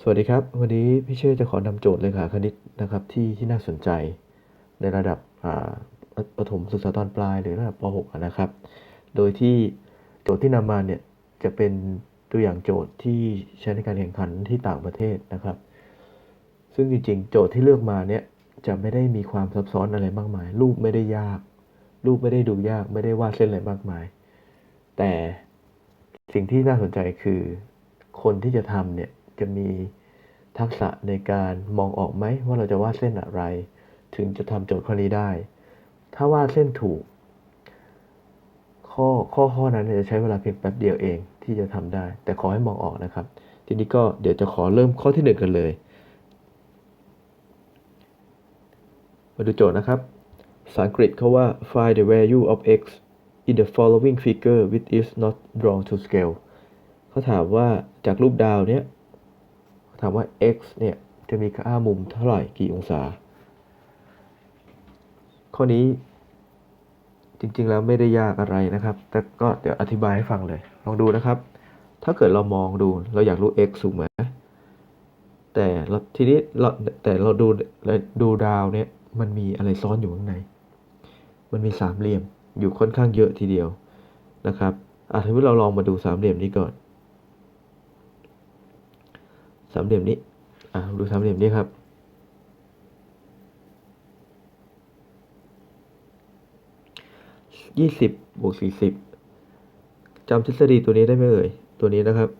สวัสดีครับ วันนี้พี่เชื่อจะขอนำโจทย์เลขาคณิตนะครับที่ที่น่าสนใจในระดับอ่าประประถมศึกษาตอนปลายหรือระดับป .6 นะครับ โดยที่โจทย์ที่นำมาเนี่ยจะเป็นตัวอย่างโจทย์ที่ใช้ในการแข่งขันที่ต่างประเทศนะครับ ซึ่งจริงๆ โจทย์ที่เลือกมาเนี่ยจะไม่ได้มีความซับซ้อนอะไรมากมาย รูปไม่ได้ยาก รูปไม่ได้ดูยากไม่ได้วาดเส้นอะไรมากมาย แต่สิ่งที่น่าสนใจคือคนที่จะทำเนี่ย จะมีทักษะในการมองออกไหมว่าเราจะวาดเส้นอะไร ถึงจะทำโจทย์ข้อนี้ได้ ถ้าวาดเส้นถูก ข้อข้อข้อนั้นจะใช้เวลาเพียงแป๊บเดียวเองที่จะทำได้ แต่ขอให้มองออกนะครับ ทีนี้ก็เดี๋ยวจะขอเริ่มข้อที่หนึ่งกันเลย มาดูโจทย์นะครับภาษาอังกฤษเขาว่า find the value of x in the following figure which is not drawn to scale เขาถามว่าจากรูปดาวเนี้ย ถามว่า x เนี่ยจะมีค่ามุมเท่าไหร่กี่องศา ข้อนี้จริงๆแล้วไม่ได้ยากอะไรนะครับ แต่ก็เดี๋ยวอธิบายให้ฟังเลย ลองดูนะครับ ถ้าเกิดเรามองดูเราอยากรู้ x ถูกไหมแต่เราทีนี้เราแต่เราดูดูดาวเนี่ยมันมีอะไรซ้อนอยู่ข้างใน มันมีสามเหลี่ยมอยู่ค่อนข้างเยอะทีเดียวนะครับอะทีนี้เราลองมาดูสามเหลี่ยมนี้ก่อน สามเหลี่ยมนี้ อะดูสามเหลี่ยมนี้ครับยี่สิบบวกสี่สิบจำทฤษฎีตัวนี้ได้ไหมเอ่ย ตัวนี้นะครับ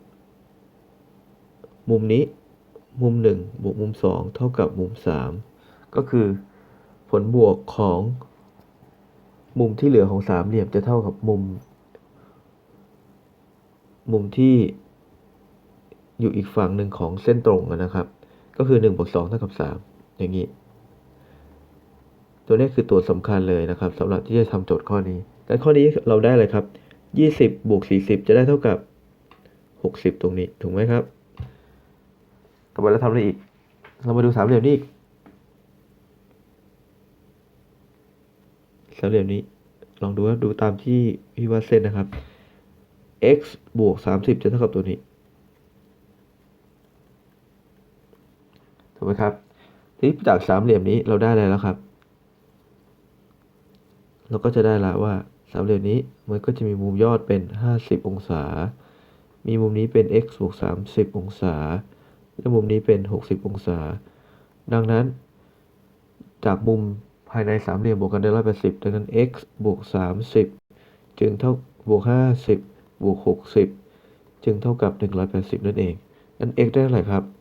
มุมนี้ มุมหนึ่งบวกมุมสองเท่ากับมุมสามก็คือผลบวกของมุมที่เหลือของสามเหลี่ยมจะเท่ากับมุม มุมที่ อยู่อีกฝั่งหนึ่งของเส้นตรงนะครับ ก็คือ1บวก2เท่ากับ 3 อย่างนี้ ตัวนี้คือตัวสำคัญเลยนะครับสำหรับที่จะทำโจทย์ข้อนี้แต่ข้อนี้เราได้เลยครับ 20บวก40 จะได้เท่ากับ 60 ตรงนี้ ถูกไหมครับ ต่อไปเราทำอะไรอีก เรามาดูสามเหลี่ยมนี้อีกสามเหลี่ยมนี้ ลองดูว่าดูตามที่พี่วาดเส้นนะครับ x บวก30 จะเท่ากับตัวนี้ ถู กไหมครับทีนี้จากสามเหลี่ยมนี้เราได้อะไรแล้วครับ เราก็จะได้ละว่าสามเหลี่ยมนี้มันก็จะมีมุมยอดเป็น 50 องศา มีมุมนี้เป็น x บวก30 องศา และมุมนี้เป็น 60 องศา ดังนั้น จากมุมภายในสามเหลี่ยมบวกกันได้180ดังนั้น x บวก30 จึงเท่าบวก 50 บวก 60 จึงเท่ากับ 180 นั่นเองนั้น x ได้เท่าไหร่ครับ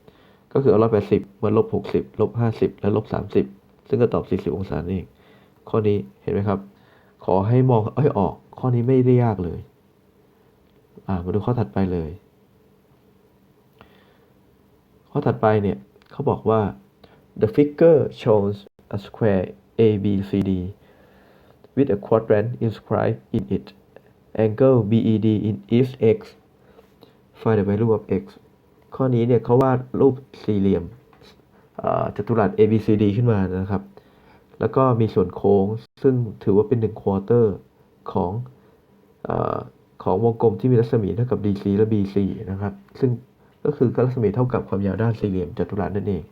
ก็คือเอา180มาลบ60ลบ50และลบ30ซึ่งก็ตอบ40องศานั่เองข้อนี้เห็นไหมครับ ขอให้มองให้ออก ข้อนี้ไม่ได้ยากเลย อ่ามาดูข้อถัดไปเลย ข้อถัดไปเนี่ยเขาบอกว่า the figure shows a square ABCD with a quadrant inscribed in it angle BED in each x find the value of x ข้อนี้เนี่ยเขาวาดรูปสี่เหลี่ยมจัตุรัส ABCD ขึ้นมานะครับ แล้วก็มีส่วนโค้งซึ่งถือว่าเป็น1ควอเตอร์ของอของวงกลมที่มีรัศมีเท่ากับ DC และ BC นะครับ ซึ่งก็คือรัศมีเท่ากับความยาวด้านสี่เหลี่ยมจัตุรัสนั่นเอง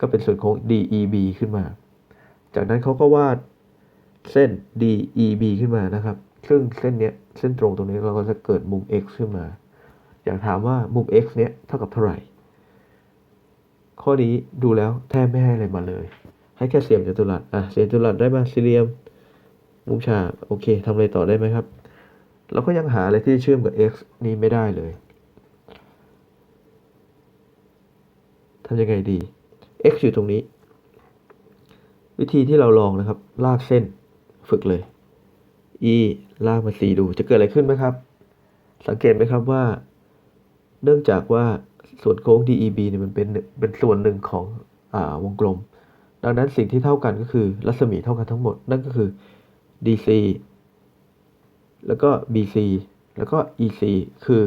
ก็เป็นส่วนโค้ง DEB ขึ้นมา จากนั้นเขาก็วาดเส้น DEB ขึ้นมานะครับ ซึ่งเส้นเนี้ยเส้นตรงตรงนี้เราก็จะเกิดมุม x ขึ้นมา อยากถามว่ามุม x เนี้ยเท่ากับเท่าไหร่ ข้อนี้ดูแล้วแทบไม่ให้อะไรมาเลย ให้แค่เสียมจัตุรัสอะเสียมจัตุรัสได้มาสี่เหลี่ยม มุมฉากโอเคทำอะไรต่อได้ไหมครับ เราก็ยังหาอะไรที่เชื่อมกับ x นี้ไม่ได้เลยทำยังไงดี x อยู่ตรงนี้ วิธีที่เราลองนะครับ ลากเส้นฝึกเลย e ลากมา c ดูจะเกิดอะไรขึ้นไหมครับ สังเกตไหมครับว่า เนื่องจากว่าส่วนโค้ง DEB เนี่ยมันเป็นเป็นส่วนหนึ่งของอวงกลม ดังนั้นสิ่งที่เท่ากันก็คือรัศมีเท่ากันทั้งหมด นั่นก็คือ DC แล้วก็ BC แล้วก็ EC คือ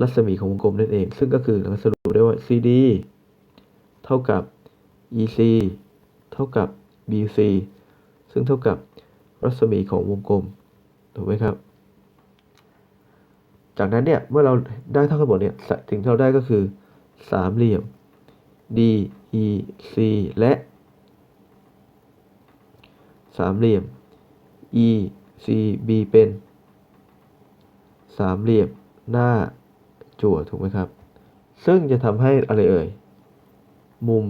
รัศมีของวงกลมนั่นเอง ซึ่งก็คือเราสรุปได้ว่า CD เท่ากับ EC เท่ากับ BC ซึ่งเท่ากับรัศมีของวงกลม ถูกไหมครับ จากนั้นเนี่ยเมื่อเราได้เท่ากันหมดเนี่ยสิ่งที่เราได้ก็คือสามเหลี่ยม DEC และสามเหลี่ยม ECB เป็นสามเหลี่ยมหน้าจั่วถูกไหมครับ ซึ่งจะทำให้อะไรเอ่ย มุม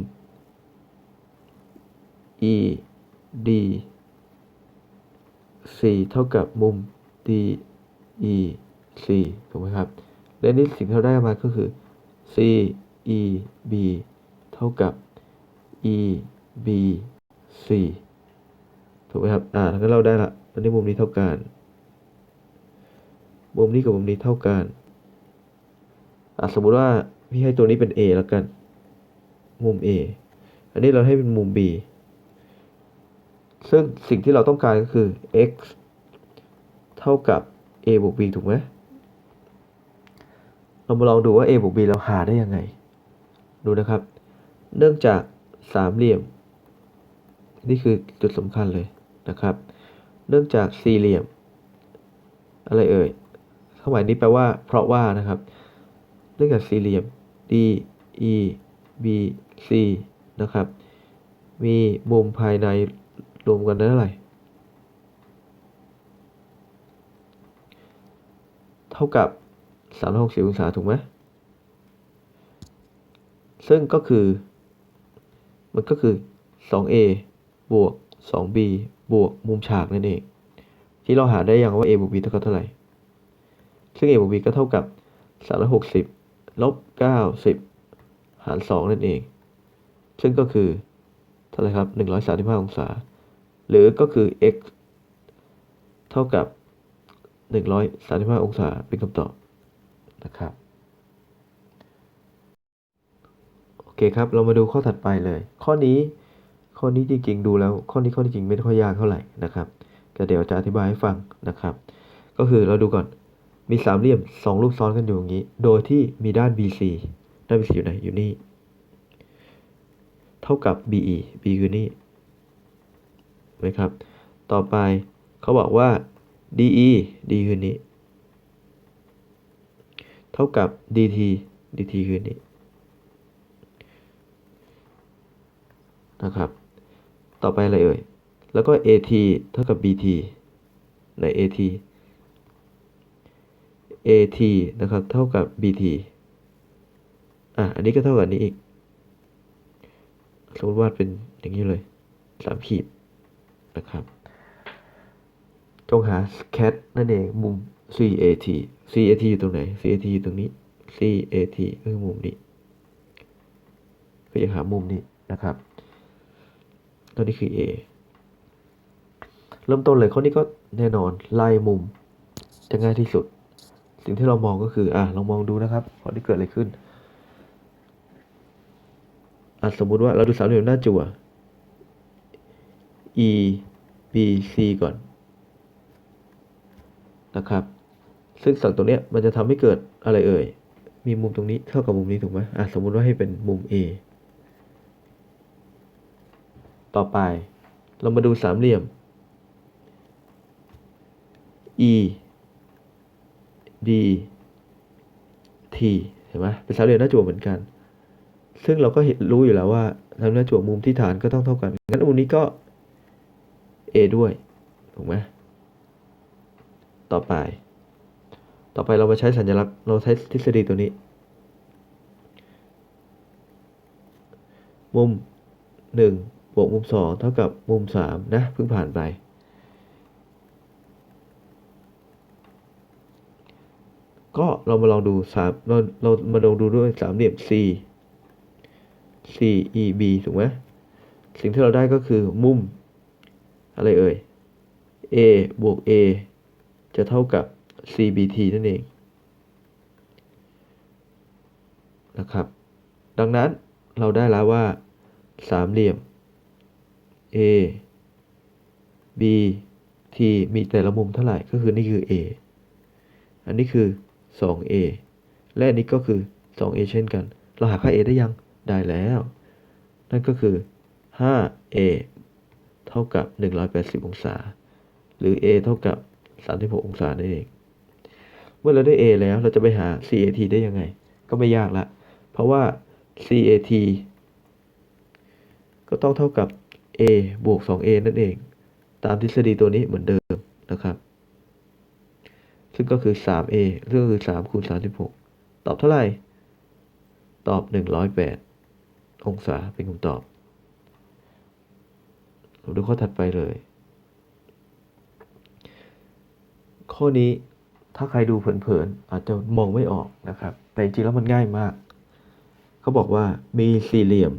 E D C เท่ากับมุม D E C ถูกไหมครับและนี่สิ่งที่เราได้มาก็คือ C E B เท่ากับ E B C ถูกไหมครับ อ่าแล้วก็เราได้ละตอนนี้มุมนี้เท่ากัน มุมนี้กับมุมนี้เท่ากัน อะสมมุติว่าพี่ให้ตัวนี้เป็น A แล้วกัน มุม A อันนี้เราให้เป็นมุม B ซึ่งสิ่งที่เราต้องการก็คือ x เท่ากับ a บวก b ถูกไหม เรามาลองดูว่า a บวก b เราหาได้ยังไง ดูนะครับ เนื่องจากสามเหลี่ยม นี่คือจุดสำคัญเลยนะครับ เนื่องจากสี่เหลี่ยม อะไรเอ่ยความหมายนี้แปลว่า เพราะว่านะครับ เนื่องจากสี่เหลี่ยม D E B C นะครับ มีมุมภายในรวมกันได้เท่าไหร่ เท่ากับ 360องศาถูกไหมซึ่งก็คือ มันก็คือ 2a บวก 2b บวกมุมฉากนั่นเอง ที่เราหาได้อย่างว่า a บวก b เท่ากับเท่าไหร่ ซึ่ง a บวก b ก็เท่ากับ 360 ลบ 90 หาร 2 นั่นเอง ซึ่งก็คือ เท่าไหร่ครับ 135 องศา หรือก็คือ x เท่ากับ 135 องศา เป็นคำตอบ นะครับ โอเคครับ เรามาดูข้อถัดไปเลย ข้อนี้ข้อนี้จริงๆดูแล้ว ข้อนี้ข้อที่จริงไม่ค่อยยากเท่าไหร่นะครับแต่เดี๋ยวจะอธิบายให้ฟังนะครับ ก็คือเราดูก่อนมีสามเหลี่ยมสองรูปซ้อนกันอยู่อย่างนี้ โดยที่มีด้าน BC ด้าน BC อยู่ไหนอยู่นี่ เท่ากับ BE B คือนี่ไหมครับ ต่อไปเขาบอกว่า DE D คือนี้ เท่ากับ DT DT คือนี้นะครับ ต่อไปอะไรเอ่ย แล้วก็ AT เท่ากับ BT ใน AT AT นะครับ เท่ากับ BT อะ อันนี้ก็เท่ากับนี้อีก สมมติวาดเป็นอย่างนี้เลยสามขีดนะครับ จงหา cat นั่นเองมุม CAT CAT อยู่ตรงไหน CAT อยู่ตรงนี้ CAT คือมุมนี้ก็จะหามุมนี้นะครับตัวนี้คือ A เริ่มต้นเลยข้อนี้ก็แน่นอนไล่มุมจะง่ายที่สุด สิ่งที่เรามองก็คืออะลองมองดูนะครับข้อนี้เกิดอะไรขึ้นอะสมมุติว่าเราดูสามเหลี่ยมหน้าจั่ว E B C ก่อนนะครับ ซึ่งสั่งตรงเนี้ยมันจะทำให้เกิดอะไรเอ่ย มีมุมตรงนี้เท่ากับมุมนี้ถูกไหมอะสมมุติว่าให้เป็นมุม A ต่อไป เรามาดูสามเหลี่ยม E D T เห็นไหมเป็นสามเหลี่ยมหน้าจั่วเหมือนกัน ซึ่งเราก็เห็นรู้อยู่แล้วว่าทางหน้าจั่วมุมที่ฐานก็ต้องเท่ากัน งั้นมุมนี้ก็ A ด้วย ถูกไหมต่อไป ต่อไปเรามาใช้สัญลักษณ์เราใช้ทฤษฎีตัวนี้ มุมหนึ่งบวกมุมสองเท่ากับมุมสามนะ เพิ่งผ่านไป ก็เรามาลองดูสามเราเรามาลองดูด้วยสามเหลี่ยม C C E B ถูกไหมสิ่งที่เราได้ก็คือมุม อะไรเอ่ย A บวก A จะเท่ากับ CBT นั่นเองนะครับดังนั้นเราได้แล้วว่าสามเหลี่ยม A B T มีแต่ละมุมเท่าไหร่ก็คือนี่คือ A อันนี้คือ 2A และอันนี้ก็คือ 2A เช่นกัน เราหาค่า A ได้ยังได้แล้ว นั่นก็คือ 5A เท่ากับ 180 องศา หรือ A เท่ากับ 36 องศานั่นเอง มื่อเราได้ A แล้วเราจะไปหา CAT ได้ยังไง ก็ไม่ยากละ เพราะว่า CAT ก็ต้องเท่ากับ A บวก 2A นั่นเอง ตามทฤษฎีตัวนี้เหมือนเดิมนะครับ ซึ่งก็คือ 3A ซึ่งก็คือ 3 คูณ 36 ตอบเท่าไหร่ ตอบ 108 องศาเป็นคำตอบดูข้อถัดไปเลย ข้อนี้ ถ้าใครดูเผินๆอาจจะมองไม่ออกนะครับ แต่จริงๆแล้วมันง่ายมาก เขาบอกว่ามีสี่เหลี่ยม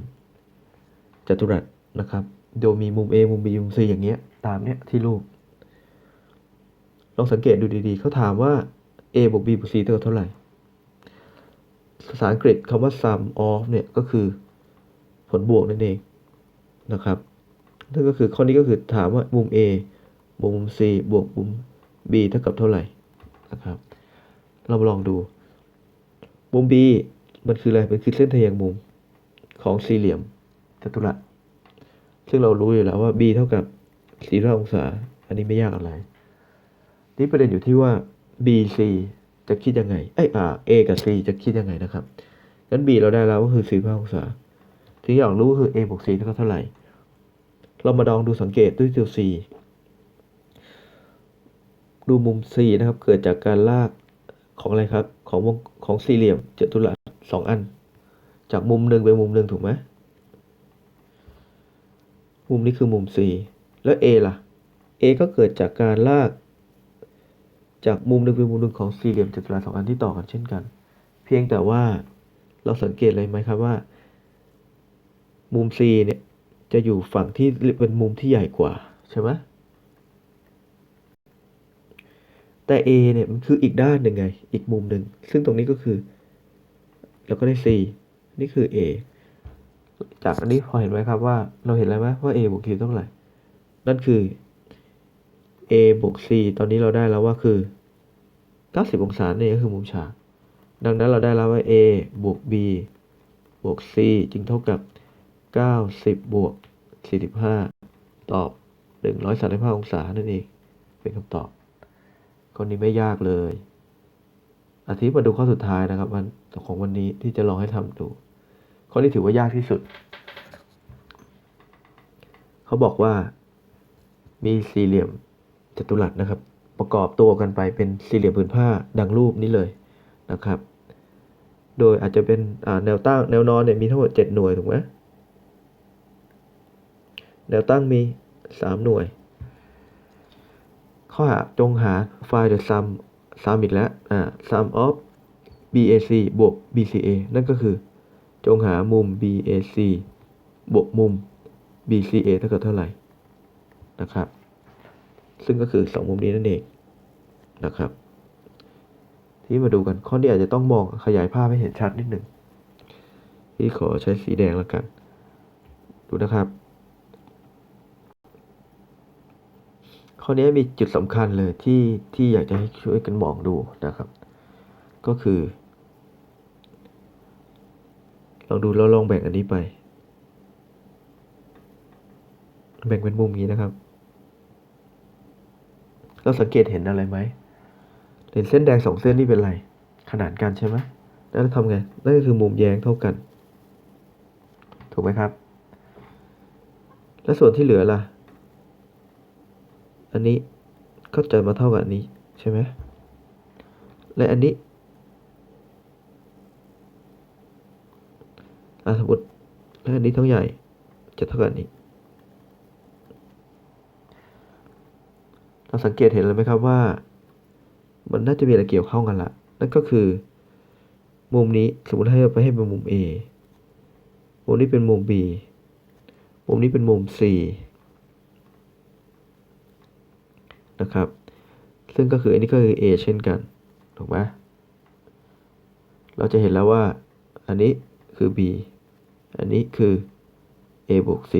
จัตุรัสนะครับ โดยมีมุม A มุม B มุม C อย่างเงี้ย ตามเนี้ยที่รูป ลองสังเกตดูดีๆ เขาถามว่า A บวก B บวก C เท่ากับเท่าไหร่ ภาษาอังกฤษคำว่า sum of เนี่ยก็คือผลบวกนั่นเองนะครับนั่นก็คือข้อนี้ก็คือถามว่ามุม A บวกมุม C บวกมุม B เท่ากับเท่าไหร่ นะครับ เรามาลองดู มุม B มันคืออะไร มันคือเส้นทะแยงมุมของสี่เหลี่ยมจัตุรัส ซึ่งเรารู้อยู่แล้วว่า B เท่ากับ45องศา อันนี้ไม่ยากอะไร นี่ประเด็นอยู่ที่ว่า BC จะคิดยังไง เอ้ยอ่า A กับ C จะคิดยังไงนะครับ งั้น B เราได้แล้วก็คือ45องศาที่อยากรู้คือ A บวก C เท่ากับเท่าไหร่ เรามาลองดูสังเกตด้วยตัว C ดูมุม C นะครับ เกิดจากการลากของอะไรครับ ของวงของสี่เหลี่ยมจัตุรัสสองอัน จากมุมหนึ่งไปมุมหนึ่งถูกไหมมุมนี้คือมุม C แล้ว A ล่ะ A ก็เกิดจากการลาก จากมุมหนึ่งไปมุมหนึ่งของสี่เหลี่ยมจัตุรัสสองอันที่ต่อกันเช่นกัน เพียงแต่ว่าเราสังเกตอะไรไหมครับว่า มุม C เนี่ยจะอยู่ฝั่งที่เป็นมุมที่ใหญ่กว่าใช่ไหม แต่ A เนี่ยมันคืออีกด้านหนึ่งไง อีกมุมหนึ่ง ซึ่งตรงนี้ก็คือ เราก็ได้ C นี่คือ A จากอันนี้พอเห็นไหมครับว่า เราเห็นแล้วไหมว่า A บวก Q เท่าไหร่ นั่นคือ A บวก C ตอนนี้เราได้แล้วว่าคือ 90 องศาเนี่ยก็คือมุมฉาก ดังนั้นเราได้แล้วว่า A บวก B บวก C จึงเท่ากับ 90 บวก 45 ตอบ 135 องศานั่นเอง เป็นคำตอบ ข้อนี้ไม่ยากเลยอาทิตย์มาดูข้อสุดท้ายนะครับวันของวันนี้ที่จะลองให้ทำดูข้อนี้ถือว่ายากที่สุด เขาบอกว่า มีสี่เหลี่ยมจัตุรัสนะครับ ประกอบตัวกันไปเป็นสี่เหลี่ยมผืนผ้าดังรูปนี้เลยนะครับ โดยอาจจะเป็นแนวตั้งแนวนอนเนี่ยมีทั้งหมดเจ็ดหน่วยถูกไหมแนวตั้งมีสามหน่วย ข้อหาจงหา find the sum sum อีกแล้วอ่า sum of BAC บวก BCA นั่นก็คือ จงหามุม BAC บวกมุม BCA เท่ากับเท่าไหร่นะครับ ซึ่งก็คือ 2 มุมนี้นั่นเองนะครับ ที่มาดูกันข้อนี้อาจจะต้องมองขยายภาพให้เห็นชัดนิดหนึ่งที่ขอใช้สีแดงแล้วกัน ดูนะครับ ข้อนี้มีจุดสำคัญเลยที่ที่อยากจะให้ช่วยกันมองดูนะครับ ก็คือ ลองดูแล้วลองแบ่งอันนี้ไป แบ่งเป็นมุมนี้นะครับ เราสังเกตเห็นอะไรไหมเห็นเส้นแดงสองเส้นนี่เป็นไร ขนานกันใช่ไหมแล้วทำไงนั่นก็คือมุมแย้งเท่ากัน ถูกไหมครับ แล้วส่วนที่เหลือล่ะ อันนี้ก็จะมาเท่ากับอันนี้ใช่ไหมและอันนี้อะสมมติและอันนี้ทั้งใหญ่จะเท่ากับอันนี้ เราสังเกตเห็นเลยไหมครับว่า มันน่าจะมีอะไรเกี่ยวข้องกันละนั่นก็คือ มุมนี้สมมติให้เราไปให้เป็นมุม A มุมนี้เป็นมุม B มุมนี้เป็นมุม C นะครับ ซึ่งก็คืออันนี้ก็คือ A เช่นกัน ถูกไหมเราจะเห็นแล้วว่า อันนี้คือ B อันนี้คือ A บวก C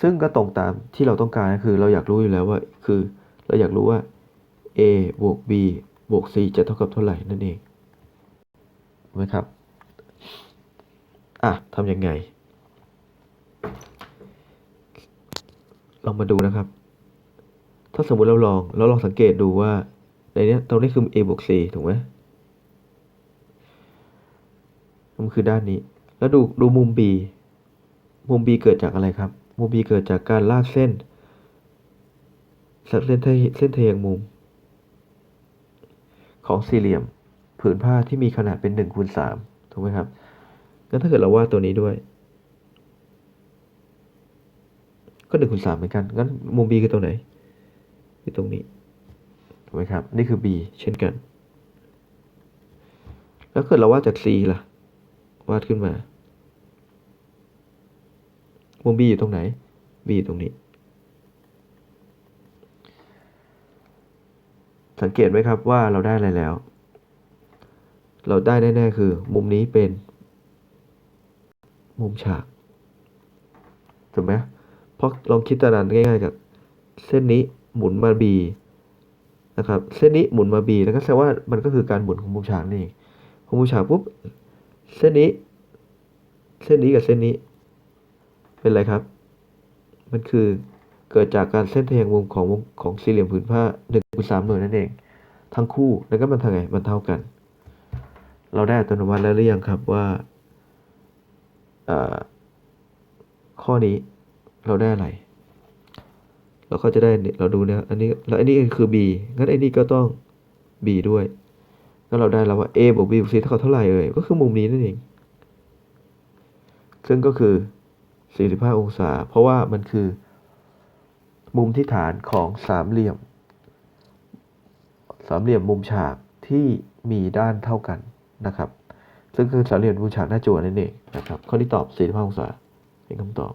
ซึ่งก็ตรงตามที่เราต้องการคือเราอยากรู้อยู่แล้วว่าคือเราอยากรู้ว่า A บวก B บวก C จะเท่ากับเท่าไหร่นั่นเองถูกไหมครับ อะทำยังไง ลองมาดูนะครับ ถ้าสมมุติเราลองเราลองสังเกตดูว่าในนี้ตรงนี้คือ a บวก c ถูกไหมมันคือด้านนี้ แล้วดูดูมุม B มุม B เกิดจากอะไรครับ มุม B เกิดจากการลากเส้นสักเส้นเทเส้นเทยงมุม ของสี่เหลี่ยม ผืนผ้าที่มีขนาดเป็นหนึ่งคูณสามถูกไหมครับงั้นถ้าเกิดเราวาดตัวนี้ด้วย ก็หนึ่งคูณสามเหมือนกัน งั้นมุม B คือตรงไหน คือตรงนี้ถูกไหมครับนี่คือ B เช่นกัน แล้วเกิดเราวาดจาก C ล่ะ วาดขึ้นมามุม B อยู่ตรงไหน B อยู่ตรงนี้ สังเกตไหมครับว่าเราได้อะไรแล้ว เราได้แน่ๆคือ มุมนี้เป็น มุมฉากถูกไหมเพราะลองคิดตารางง่ายๆกับเส้นนี้ หมุนมา B นะครับเส้นนี้หมุนมา B แล้วก็แสดงว่ามันก็คือการหมุนของมุมฉากนี่เองของมุมฉากปุ๊บเส้นนี้ เส้นนี้กับเส้นนี้ เป็นอะไรครับ มันคือเกิดจากการเส้นทะแยงมุมของของสี่เหลี่ยมผืนผ้าหนึ่งคูณสามหน่วยนั่นเอง ทั้งคู่แล้วก็มันเท่าไงมันเท่ากัน เราได้อัตโนมัติแล้วหรือยังครับว่าข้อนี้เราได้อะไร เราก็จะได้เราดูเนี่ยอันนี้แล้วอันนี้คือ b งั้นไอ้นี่ก็ต้อง b ด้วยก็เราได้แล้วว่า a บวก b บวก c เท่ากับเท่าไหร่เอ่ยก็คือมุมนี้นั่นเอง ซึ่งก็คือ 45 องศา เพราะว่ามันคือ มุมที่ฐานของสามเหลี่ยม สามเหลี่ยมมุมฉากที่มีด้านเท่ากันนะครับ ซึ่งคือสามเหลี่ยมมุมฉากหน้าจั่วนั่นเองนะครับ ข้อนี้ตอบ 45 องศาเป็นคำตอบ